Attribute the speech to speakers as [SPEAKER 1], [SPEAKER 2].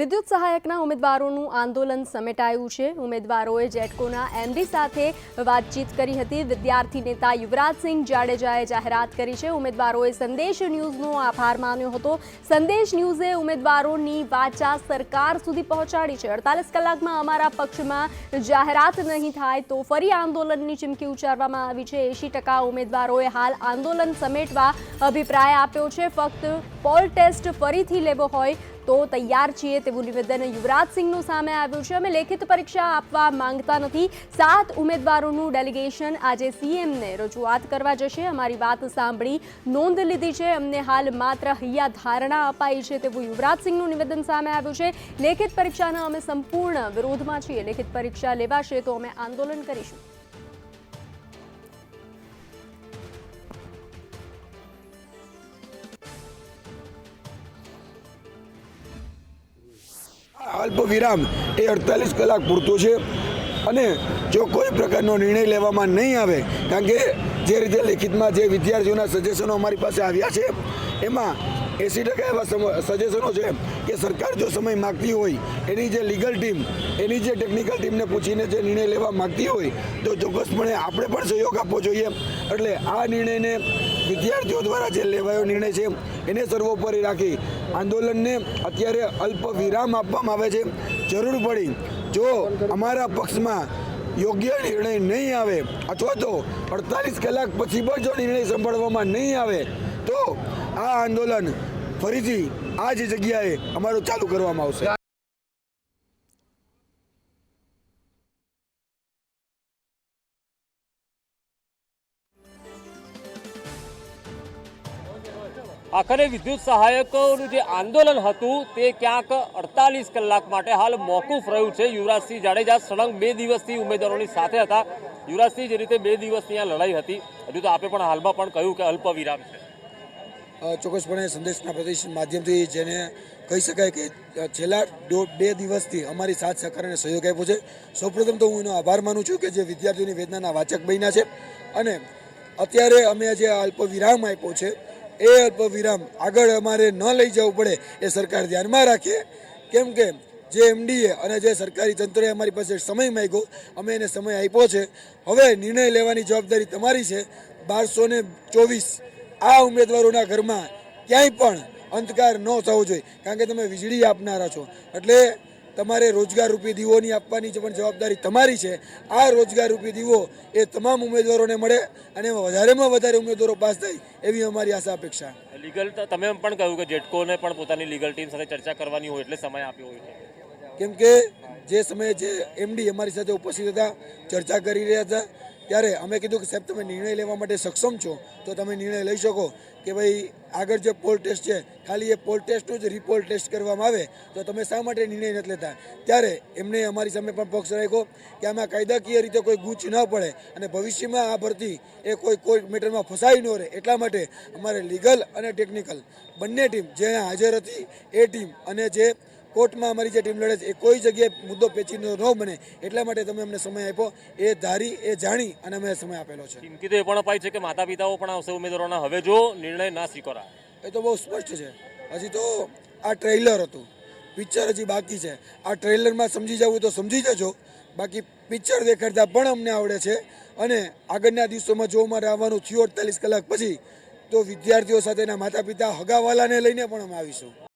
[SPEAKER 1] વિદ્યુત સહાયકના ઉમેદવારોનું આંદોલન સમેટાયું છે. ઉમેદવારોએ જેટકોના એમડી સાથે વાતચીત કરી હતી. વિદ્યાર્થી નેતા યુવરાજસિંહ જાડેજાએ જાહેરાત કરી છે. ઉમેદવારોએ સંદેશ ન્યૂઝનો આભાર માન્યો હતો. સંદેશ ન્યૂઝે ઉમેદવારોની વાચા સરકાર સુધી પહોંચાડી છે. અડતાલીસ કલાકમાં અમારા પક્ષમાં જાહેરાત નહીં થાય તો ફરી આંદોલનની ચીમકી ઉચ્ચારવામાં આવી છે. એંશી ટકા ઉમેદવારોએ હાલ આંદોલન સમેટવા અભિપ્રાય આપ્યો છે. ફક્ત પોલ ટેસ્ટ ફરીથી લેવો હોય તો તૈયાર છીએ તેવું નિવેદન યુવરાજસિંહનું સામે આવ્યું છે. અમે લેખિત પરીક્ષા આપવા માંગતા નથી. સાત ઉમેદવારોનું ડેલિગેશન આજે સીએમને રજૂઆત કરવા જશે. અમારી વાત સાંભળી નોંધ લીધી છે. અમને હાલ માત્ર હૈયા ધારણા અપાઈ છે તેવું યુવરાજસિંહનું નિવેદન સામે આવ્યું છે. લેખિત પરીક્ષાના અમે સંપૂર્ણ વિરોધમાં છીએ. લેખિત પરીક્ષા લેવાશે તો અમે આંદોલન કરીશું.
[SPEAKER 2] અલ્પ વિરામ એ અડતાલીસ કલાક પૂરતો છે અને જો કોઈ પ્રકારનો નિર્ણય લેવામાં નહીં આવે, કારણ કે જે રીતે લેખિતમાં જે વિદ્યાર્થીઓના સજેશનો અમારી પાસે આવ્યા છે, એમાં એંસી ટકા એવા સજેશનો છે કે સરકાર જો સમય માગતી હોય, એની જે લીગલ ટીમ એની જે ટેકનિકલ ટીમને પૂછીને જે નિર્ણય લેવા માગતી હોય, તો ચોક્કસપણે આપણે પણ સહયોગ આપવો જોઈએ. એટલે આ નિર્ણયને વિદ્યાર્થીઓ દ્વારા જે લેવાયો નિર્ણય છે, એને સર્વોપરી રાખી આંદોલનને અત્યારે અલ્પ વિરામ આપવામાં આવે છે. જરૂર પડી જો અમારા પક્ષમાં યોગ્ય નિર્ણય નહીં આવે અથવા તો અડતાલીસ કલાક પછી પણ જો નિર્ણય સંભાળવામાં નહીં આવે, તો આ આંદોલન ફરીથી આ જ જગ્યાએ અમારું ચાલુ કરવામાં આવશે.
[SPEAKER 3] આખરે વિદ્યુત સહાયકોનું જે આંદોલન હતું તે ક્યાંક અડતાલીસ કલાક માટે હાલ મોકૂફ રહ્યું છે. યુવરાજસિંહ જાડેજા સળંગ બે દિવસથી ઉમેદવારોની સાથે હતા. યુવરાજસિંહ જે રીતે બે દિવસની આ લડાઈ હતી, હજુ તો આપે પણ હાલમાં પણ કહ્યું કે અલ્પ વિરામ છે
[SPEAKER 4] ચોક્કસપણે સંદેશના પ્રદેશ માધ્યમથી જેને કહી શકાય કે છેલ્લા બે દિવસથી અમારી સાથ સહકાર અને સહયોગ આપ્યો છે. સૌપ્રથમ તો હું એનો આભાર માનું છું કે જે વિદ્યાર્થીઓની વેદનાના વાચક બન્યા છે. અને અત્યારે અમે જે અલ્પ વિરામ આપ્યો છે. એ અલ્પ વિરામ આગળ અમારે ન લઈ જવું પડે એ સરકાર ધ્યાનમાં રાખે. કેમ કે જે એમડીએ અને જે સરકારી તંત્રએ અમારી પાસે સમય માંગ્યો, અમે એને સમય આપ્યો છે. હવે નિર્ણય લેવાની જવાબદારી તમારી છે. બારસો ને ચોવીસ આ ઉમેદવારોના ઘરમાં ક્યાંય પણ અંધકાર ન થવો જોઈએ. કારણ કે તમે વીજળી આપનારા છો. એટલે તમારે રોજગાર રૂપી દીવોની આપવાની જે પણ જવાબદારી તમારી છે આ રોજગાર રૂપી દીવો એ તમામ ઉમેદવારોને મળે અને વધારેમાં વધારે ઉમેદવારો પાસ થાય એવી અમારી આશા અપેક્ષા.
[SPEAKER 3] લીગલ તમે એમ પણ કહ્યું કે જેટકોને પણ પોતાની લીગલ ટીમ સાથે ચર્ચા કરવાની હોય એટલે સમય આપ્યો હોય છે.
[SPEAKER 4] કેમ કે જે સમયે જે એમડી અમારી સાથે ઉપસ્થિત હતા ચર્ચા કરી રહ્યા હતા ત્યારે અમે કીધું કે સાહેબ, તમે નિર્ણય લેવા માટે સક્ષમ છો, તો તમે નિર્ણય લઈ શકો કે ભાઈ, આગળ જે પોલ ટેસ્ટ છે, ખાલી એ પોલ ટેસ્ટનું જ રિપોલ ટેસ્ટ કરવામાં આવે, તો તમે શા માટે નિર્ણય નથી લેતા? ત્યારે એમને અમારી સામે પણ પક્ષ રાખ્યો કે આમાં કાયદાકીય રીતે કોઈ ગૂંચ ન પડે અને ભવિષ્યમાં આ ભરતી એ કોઈ કોઈ મેટરમાં ફસાઈ ન રહે. એટલા માટે અમારે લીગલ અને ટેકનિકલ બંને ટીમ જે હાજર હતી, એ ટીમ અને જે કોર્ટમાં અમારી જે ટીમ લડે છે એ કોઈ જગ્યાએ મુદ્દો પેચીનો ન બને. એટલા માટે તમે અમને સમય આપ્યો એ ધારી એ જાણી અને અમે સમય આપેલો છે.
[SPEAKER 3] કીધું એ પણ અપાય છે કે માતા પિતાઓ પણ આવશે ઉમેદવારોના. હવે જો નિર્ણય ના સ્વીકારાય.
[SPEAKER 4] એ તો બહુ સ્પષ્ટ છે. હજી તો આ ટ્રેલર હતું. પિક્ચર હજી બાકી છે. આ ટ્રેલરમાં સમજી જવું તો સમજી જજો. બાકી પિક્ચર દેખાડતા પણ અમને આવડે છે. અને આગળના દિવસોમાં જો અમારે આવવાનું થયું અડતાલીસ કલાક પછી તો વિદ્યાર્થીઓ સાથેના માતા પિતા હગાવાલાને લઈને પણ અમે આવીશું.